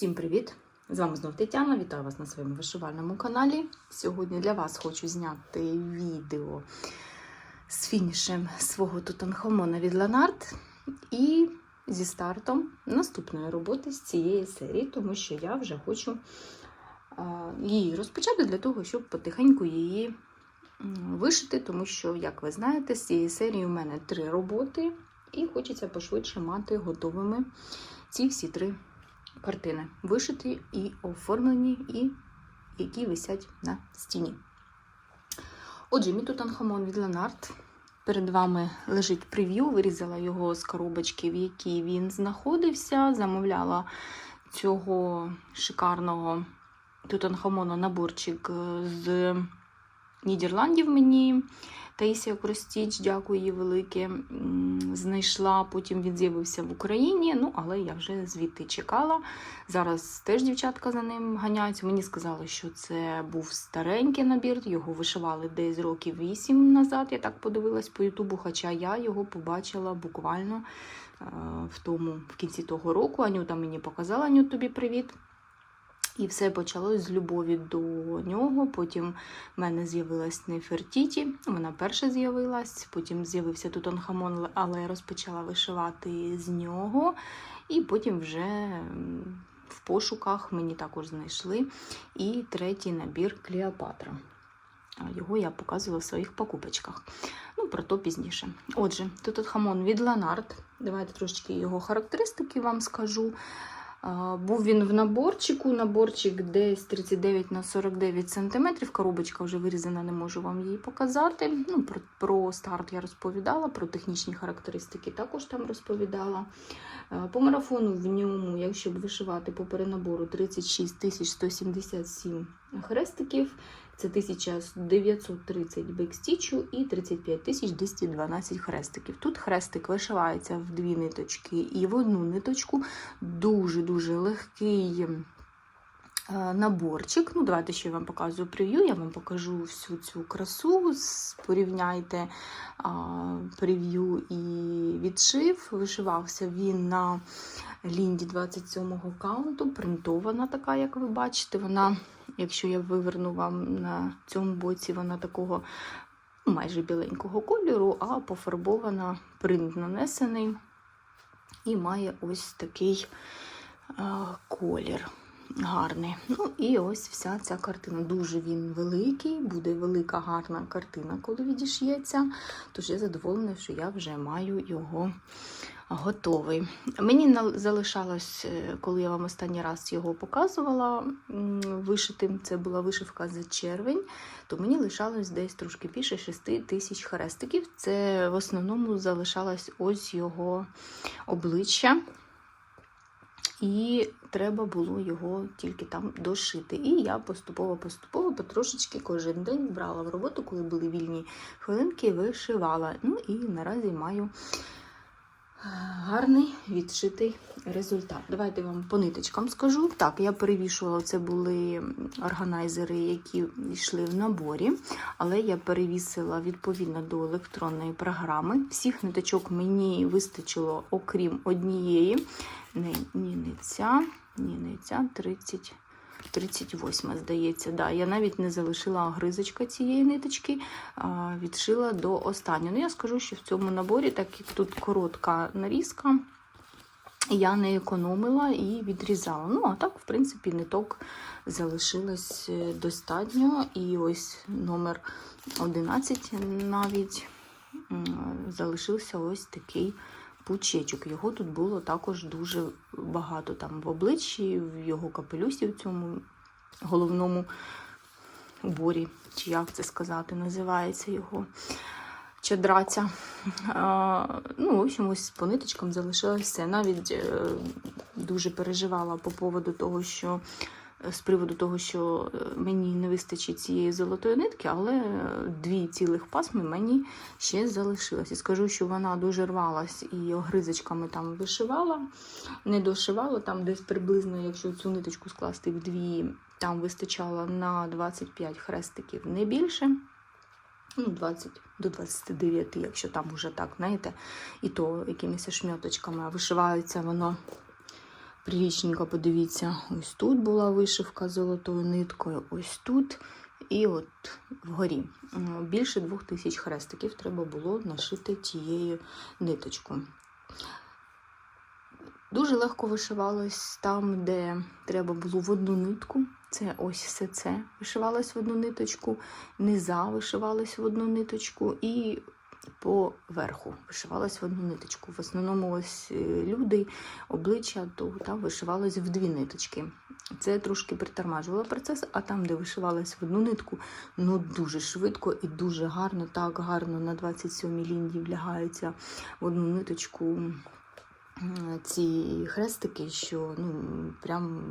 Всім привіт! З вами знов Тетяна. Вітаю вас на своєму вишивальному каналі. Сьогодні для вас хочу зняти відео з фінішем свого Тутанхамона від Ланарт і зі стартом наступної роботи з цієї серії, тому що я вже хочу її розпочати для того, щоб потихеньку її вишити, тому що, як ви знаєте, з цієї серії у мене три роботи, і хочеться пошвидше мати готовими ці всі три картини. Вишиті і оформлені, і які висять на стіні. Отже, мій Тутанхамон від Ленард. Перед вами лежить прев'ю, вирізала його з коробочки, в якій він знаходився. Замовляла цього шикарного Тутанхамона наборчик з Нідерландів мені. Таїсія Кростіч, дякую їй велике. Знайшла, потім він з'явився в Україні, ну але я вже звідти чекала. Зараз теж дівчатка за ним ганяються. Мені сказали, що це був старенький набір, його вишивали десь років 8 назад. Я так подивилась по Ютубу, хоча я його побачила буквально е, в тому, в кінці того року. Анюта мені показала, Анют, тобі привіт. І все почалось з любові до нього. Потім в мене з'явилась Нефертіті, вона перша з'явилась, потім з'явився Тутанхамон, але я розпочала вишивати з нього. І потім вже в пошуках мені також знайшли. І третій набір Клеопатра. Його я показувала в своїх покупочках. Ну, про то пізніше. Отже, Тутанхамон від Ланард. Давайте трошечки його характеристики вам скажу. Був він в наборчику. Наборчик десь 39 на 49 см. Коробочка вже вирізана, не можу вам її показати. Ну, про, про старт я розповідала, про технічні характеристики також там розповідала. По марафону в ньому, якщо б вишивати по перенабору 36 177 хрестиків, це 1930 бекстічу і 35 212 хрестиків. Тут хрестик вишивається в дві ниточки і в одну ниточку. Дуже-дуже легкий е, наборчик. Ну, Давайте ще я вам показую прев'ю, я вам покажу всю цю красу. Порівняйте прев'ю і відшив. Вишивався він на лінді 27-го каунту, принтована така, як ви бачите. Вона, якщо я виверну вам на цьому боці, вона такого майже біленького кольору, а пофарбована принт нанесений і має ось такий а, колір. Гарний. Ну і ось вся ця картина. Дуже він великий, буде велика гарна картина, коли відіш'ється. Тож я задоволена, що я вже маю його готовий. Мені залишалось, е, коли я вам останній раз його показувала вишитим, це була вишивка за червень, то мені лишалось десь трошки більше 6 тисяч хрестиків. Це в основному залишалось ось його обличчя. І треба було його тільки там дошити. І я поступово-поступово потрошечки кожен день брала в роботу, коли були вільні хвилинки, вишивала. Ну і наразі маю гарний відшитий результат. Давайте вам по ниточкам скажу. Так, я перевішувала, це були органайзери, які йшли в наборі, але я перевісила відповідно до електронної програми. Всіх ниточок мені вистачило, окрім однієї. Не, ні, не ця, ні, не ця 30. 38, здається, да. Я навіть не залишила гризочка цієї ниточки, відшила до останнього. Ну, я скажу, що в цьому наборі, так як тут коротка нарізка, я не економила і відрізала. Ну, а так, в принципі, ниток залишилось е, достатньо. І ось номер 11 навіть залишився ось такий пучечок. Його тут було також дуже багато там в обличчі, в його капелюсі, в цьому головному уборі, чи як це сказати, називається його чадраця. А, ну, в общем, ось по ниточкам залишилось. Навіть е, дуже переживала по поводу того, що з приводу того, що е, мені не вистачить цієї золотої нитки, але е, дві цілих пасми мені ще залишилось. І скажу, що вона дуже рвалась і огризочками там вишивала, не дошивала там десь приблизно, якщо цю ниточку скласти в дві, там вистачало на 25 хрестиків не більше. Ну, 20 до 29, якщо там уже так, знаєте, і то якимись шмьоточками, вишивається воно Прилічненько, подивіться, ось тут була вишивка золотою ниткою, ось тут і от вгорі. Більше двох тисяч хрестиків треба було нашити тією ниточкою. Дуже легко вишивалось там, де треба було в одну нитку. Це ось все це вишивалось в одну ниточку, низа вишивалась в одну ниточку і по верху вишивалась в одну ниточку. В основному ось е, люди, обличчя, то там вишивалось в дві ниточки. Це трошки притормажувало процес, а там, де вишивалась в одну нитку, ну дуже швидко і дуже гарно, так гарно на 27 лінії влягається в одну ниточку ці хрестики, що ну, прям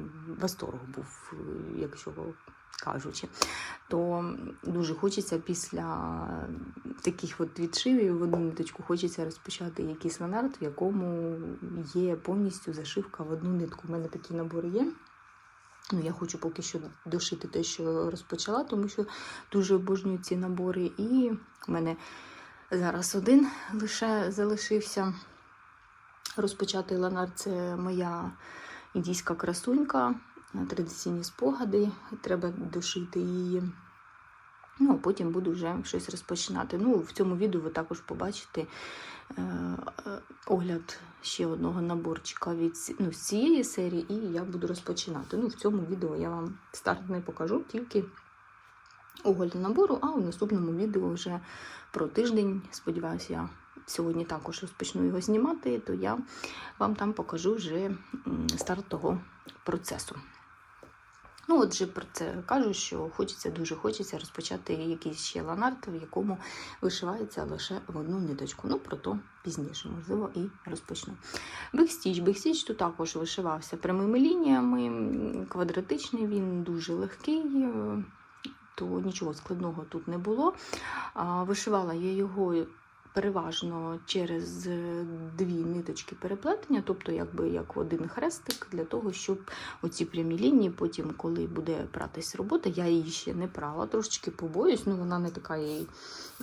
восторг був, е, якщо кажучи. То дуже хочеться після таких от відшивів в одну ниточку хочеться розпочати якийсь ланарт, в якому є повністю зашивка в одну нитку. У мене такі набори є. Ну, я хочу поки що дошити те, що розпочала, тому що дуже обожнюю ці набори. І в мене зараз один лише залишився розпочати ланар. Це моя індійська красунька, традиційні спогади. Треба дошити її. Ну, а потім буду вже щось розпочинати. Ну, в цьому відео ви також побачите е, е, огляд ще одного наборчика від ну, з цієї серії, і я буду розпочинати. Ну, в цьому відео я вам старт не покажу, тільки огляд набору, а в наступному відео вже про тиждень. Сподіваюся, я сьогодні також розпочну його знімати, то я вам там покажу вже старт того процесу. Ну, отже, про це кажу, що хочеться, дуже хочеться розпочати якийсь ще ланарт, в якому вишивається лише в одну ниточку. Ну, про то пізніше, можливо, і розпочну. Бекстіч. Бекстіч тут також вишивався прямими лініями, квадратичний, він дуже легкий, е, то нічого складного тут не було. Вишивала я його переважно через е, дві ниточки переплетення, тобто якби як один хрестик, для того, щоб оці прямі лінії, потім, коли буде пратись робота, я її ще не прала, трошечки побоюсь, ну вона не така і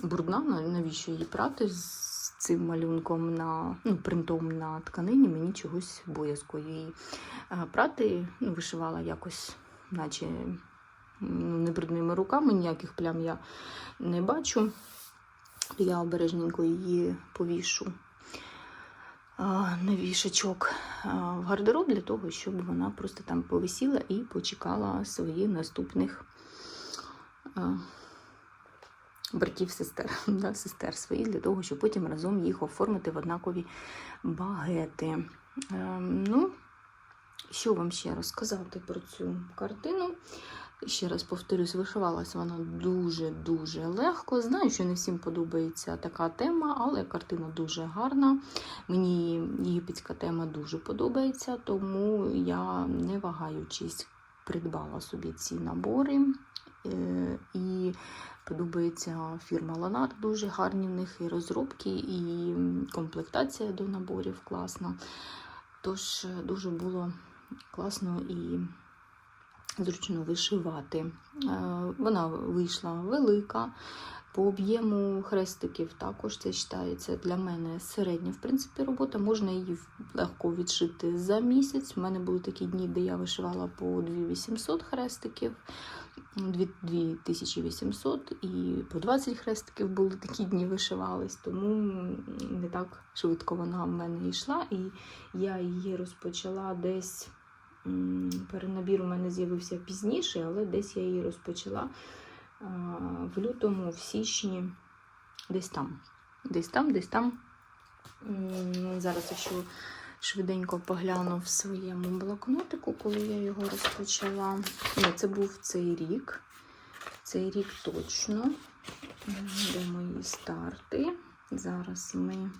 брудна, навіщо її прати з цим малюнком на ну, принтом на тканині, мені чогось боязко її е, прати, ну, вишивала якось, наче ну, брудними руками, ніяких плям я не бачу. Я обережненько її повішу на вішачок в гардероб для того, щоб вона просто там повисіла і почекала своїх наступних братів, сестер, да, сестер своїх, для того, щоб потім разом їх оформити в однакові багети. Ем, ну, що вам ще розказати про цю картину? Ще раз повторюсь, вишивалася вона дуже-дуже легко. Знаю, що не всім подобається така тема, але картина дуже гарна. Мені єгипетська тема дуже подобається, тому я, не вагаючись, придбала собі ці набори. Е, І подобається фірма Ланар, дуже гарні в них і розробки, і комплектація до наборів класна. Тож е, дуже було класно і зручно вишивати. Е, Вона вийшла велика. По об'єму хрестиків також це вважається для мене середня, в принципі, робота. Можна її легко відшити за місяць. У мене були такі дні, де я вишивала по 2800 хрестиків, 2800 і по 20 хрестиків були такі дні вишивались, тому не так швидко вона в мене йшла. І я її розпочала десь. Перенабір у мене з'явився пізніше, але десь я її розпочала в лютому, в січні, десь там. Десь там, десь там. Зараз якщо швиденько погляну в своєму блокнотику, коли я його розпочала. Ні, це був цей рік. Цей рік точно. Де мої старти? Зараз ми.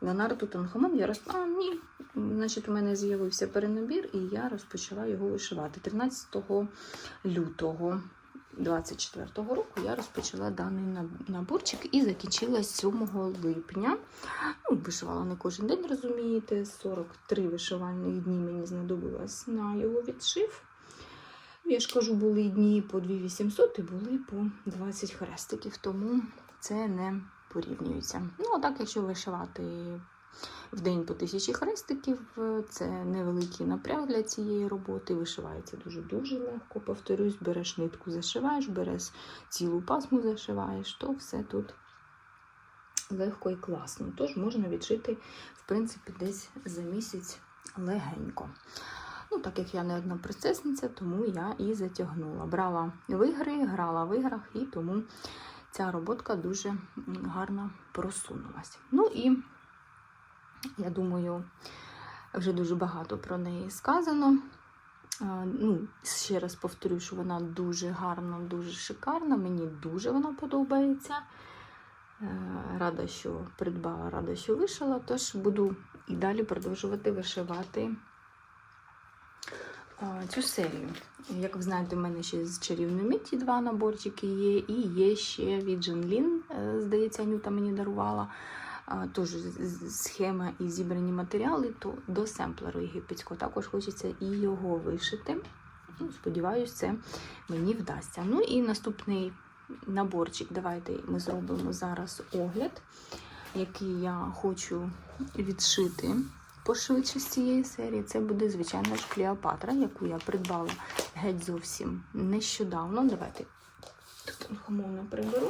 Леонардо Тутанхамон я роз... А, ні. Значить, у мене з'явився перенабір, і я розпочала його вишивати. 13 лютого 24-го року я розпочала даний наборчик і закінчила 7 липня. Ну, вишивала не кожен день, розумієте. 43 вишивальних дні мені знадобилось на його відшив. Я ж кажу, були дні по 2800 і були по 20 хрестиків, тому це не порівнюється. Ну, а так, якщо вишивати в день по тисячі хрестиків. Е, Це невеликий напряг для цієї роботи. Вишивається дуже-дуже легко. Повторюсь, береш нитку, зашиваєш, береш цілу пасму, зашиваєш, то все тут легко і класно. Тож можна відшити, в принципі, десь за місяць легенько. Ну, так як я не одна процесниця, тому я і затягнула. Брала в ігри, грала в іграх, і тому ця роботка дуже гарно просунулась. Ну і я думаю, вже дуже багато про неї сказано. Ну, ще раз повторю, що вона дуже гарна, дуже шикарна. Мені дуже вона подобається. Е, Рада, що придбала, рада, що вишила. Тож буду і далі продовжувати вишивати цю серію. Як ви знаєте, в мене ще з чарівної миті два наборчики є, і є ще від Дженлін, е, здається, Анюта мені дарувала. з- схема і зібрані матеріали, то до семплеру єгипетського також хочеться і його вишити. Ну, сподіваюсь, це мені вдасться. Ну і наступний наборчик. Давайте ми зробимо зараз огляд, який я хочу відшити пошвидше з цієї серії. Це буде, звичайно ж, Клеопатра, яку я придбала геть зовсім нещодавно. Давайте тут хамовно приберу.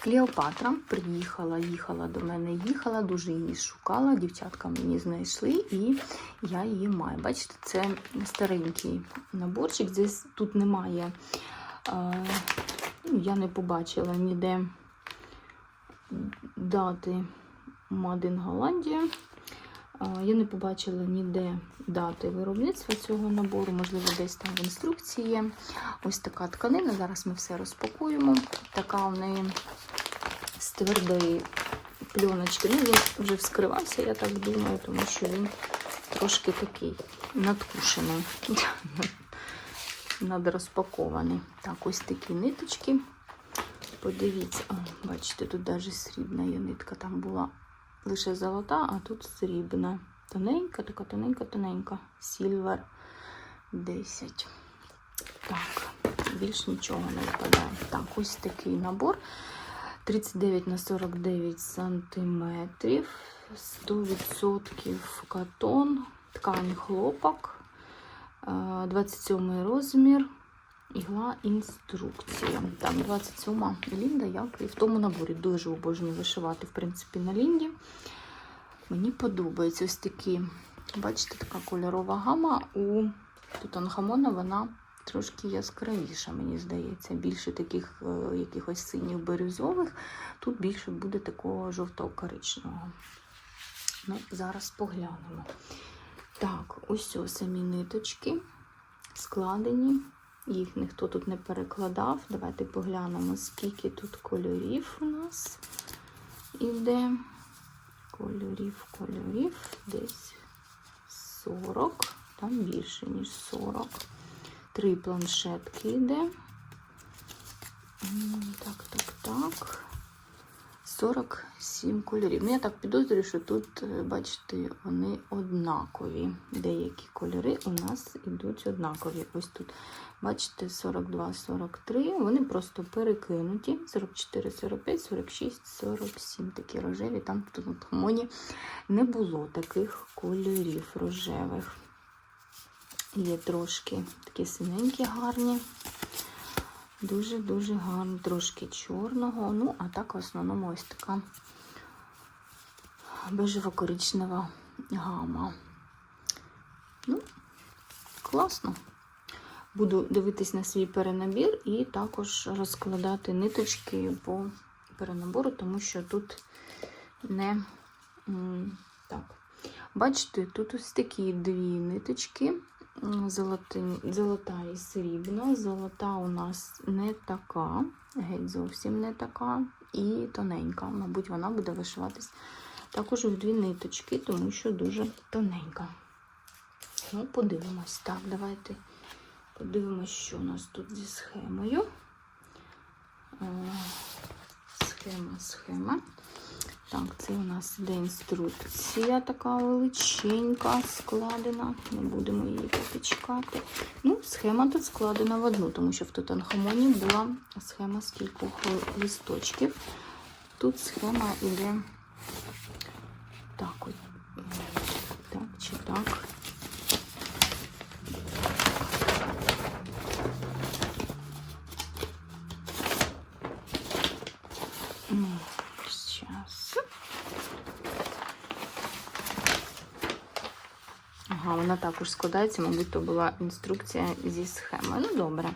Клеопатра приїхала, їхала до мене, їхала, дуже її шукала. Дівчатка мені знайшли, і я її маю. Бачите, це старенький наборчик. Здесь тут немає. е, ну, я не побачила ніде дати Мадин Голландія. Я не побачила ніде дати виробництва цього набору, можливо, десь там в інструкції є. Ось така тканина. Зараз ми все розпакуємо. Така у неї з твердої пленочки. Ну, він вже вскривався, я так думаю, тому що він трошки такий надкушений, надрозпакований. Так, ось такі ниточки. Подивіться, О, бачите, тут навіть срібна є нитка. Там була лише золота, а тут срібна. Тоненька, така тоненька-тоненька. Сільвер 10. Так, більш нічого не випадає. Так, ось такий набор. 39 на 49 сантиметрів. 100% катон, ткань хлопок, е, 27 розмір. Ігла інструкція. Так, 27 Лінда, і в тому наборі. Дуже обожнюю вишивати, в принципі, на Лінді. Мені подобається ось такі, бачите, така кольорова гама. У Тутанхамона вона трошки яскравіша, мені здається. Більше таких е, якихось синіх бірюзових. Тут більше буде такого жовто-коричневого. Ну, зараз поглянемо. Так, ось ось самі ниточки складені. Їх ніхто тут не перекладав. Давайте поглянемо, скільки тут кольорів у нас іде. Кольорів, кольорів, десь 40, там більше, ніж 40. Три планшетки йде. Так, так, так. 47 кольорів. Ну, я так підозрюю, що тут, е, бачите, вони однакові. Деякі кольори у нас йдуть однакові. Ось тут, бачите, 42, 43. Вони просто перекинуті. 44, 45, 46, 47. Такі рожеві. Там в Тутанхамоні не було таких кольорів рожевих. Є трошки такі синенькі гарні. Дуже-дуже гарно, трошки чорного. Ну, а так в основному ось така бежево-коричнева гама. Ну, класно. Буду дивитись на свій перенабір і також розкладати ниточки по перенабору, тому що тут не так. Бачите, тут ось такі дві ниточки. Золоти, золота і срібна. Золота у нас не така, геть зовсім не така, і тоненька. Мабуть, вона буде вишиватись також в дві ниточки, тому що дуже тоненька. Ну, подивимось. Так, давайте подивимось, що у нас тут зі схемою. Е, Схема, схема. Так, це у нас іде інструкція така величенька, складена. Не будемо її поки. Ну, схема тут складена в одну, тому що в Тутанхамоні була схема з кількох листочків. Тут схема іде так от. Так чи так. Зараз. Ага, також складається, мабуть, то була інструкція зі схеми. Ну, добре.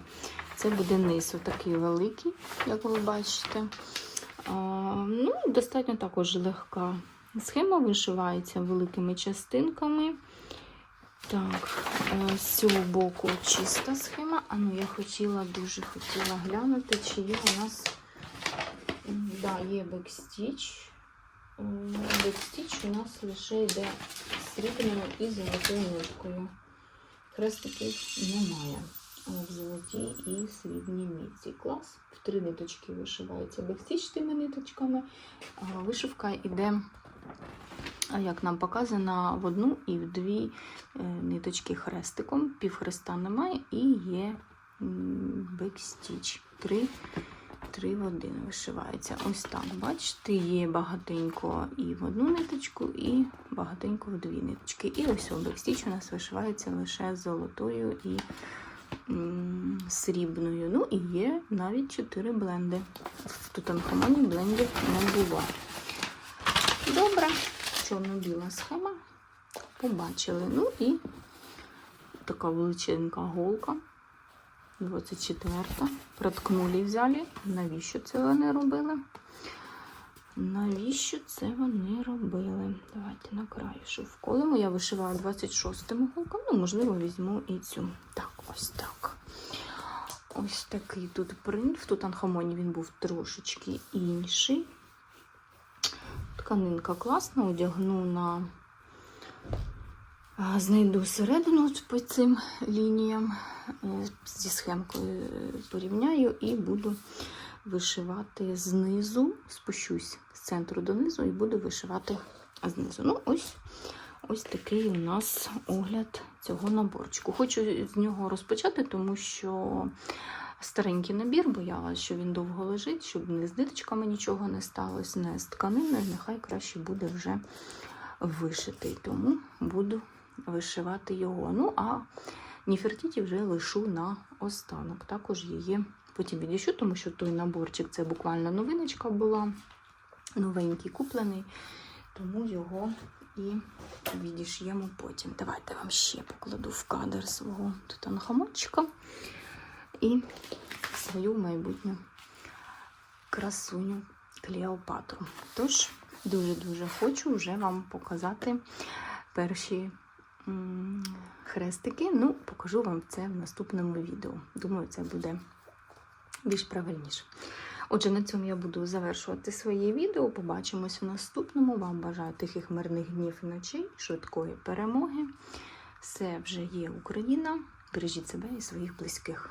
Це буде низ такий великий, як ви бачите. А, ну, достатньо також легка схема вишивається великими частинками. Так, е, з цього боку чиста схема. А ну, я хотіла, дуже хотіла глянути, чи є у нас. Да, є бекстіч. М, Бекстіч у нас лише йде срібною і золотою ниткою. Хрестиків немає. В золотій і срібній міці. Клас. В три ниточки вишивається бекстіч тими ниточками. Вишивка йде, як нам показано, в одну і в дві е, ниточки хрестиком. Півхреста немає і є бекстіч. Три Три в один вишивається. Ось так, бачите, є багатенько і в одну ниточку, і багатенько в дві ниточки. І ось бекстіч у нас вишивається лише золотою і срібною. Ну і є навіть чотири бленди. В Тутанхамоні блендів не було. Добре, чорно-біла схема. Побачили. Ну і така величенька голка. 24. Проткнули взяли. Навіщо це вони робили? Навіщо це вони робили? Давайте на краю шовколимо. Я вишиваю 26-ми голком. Ну, можливо, візьму і цю. Так, ось так. Ось такий тут принт. В Тутанхамоні він був трошечки інший. Тканинка класна, одягну на Знайду середину по цим лініям, е, зі схемкою е, порівняю і буду вишивати знизу, спущусь з центру донизу і буду вишивати знизу. Ну, ось, ось такий у нас огляд цього наборчику. Хочу з нього розпочати, тому що старенький набір, боялася, що він довго лежить, щоб не з ниточками нічого не сталося, не з тканиною, нехай краще буде вже вишитий. Тому буду вишивати його. Ну, а Ніфертіті вже лишу на останок. Також її потім відіщу, тому що той наборчик це буквально новиночка була, новенький куплений, тому його і відіш'ємо потім. Давайте вам ще покладу в кадр свого тутанхамончика і свою майбутню красуню Клеопатру. Тож, дуже-дуже хочу вже вам показати перші хрестики. Ну, покажу вам це в наступному відео. Думаю, це буде більш правильніше. Отже, на цьому я буду завершувати своє відео. Побачимось в наступному. Вам бажаю тихих мирних днів і ночей, швидкої перемоги. Все вже є Україна. Бережіть себе і своїх близьких.